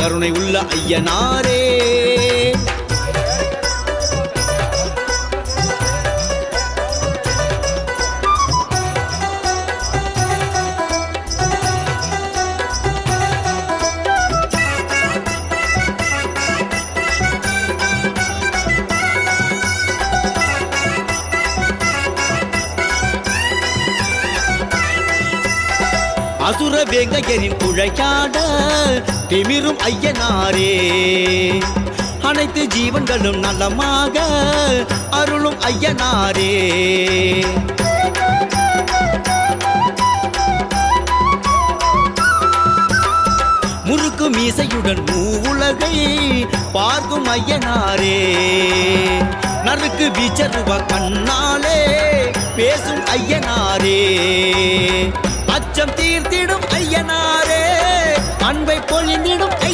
கருணை உள்ள ஐயனாரே. அசுர வேங்கையரின் குழைக்காட திமிரும் ஐயனாரே. அனைத்து ஜீவன்களும் நலமாக அருளும் ஐயனாரே. முறுக்கு மீசையுடன் மூவுலகை பார்க்கும் ஐயனாரே. நறுக்கு வீச்சருவ கண்ணாலே பேசும் ஐயனாரே. அச்சம் தீர்த்திடும் ஐயனாரே. அன்பை பொழிந்திடும் ஐ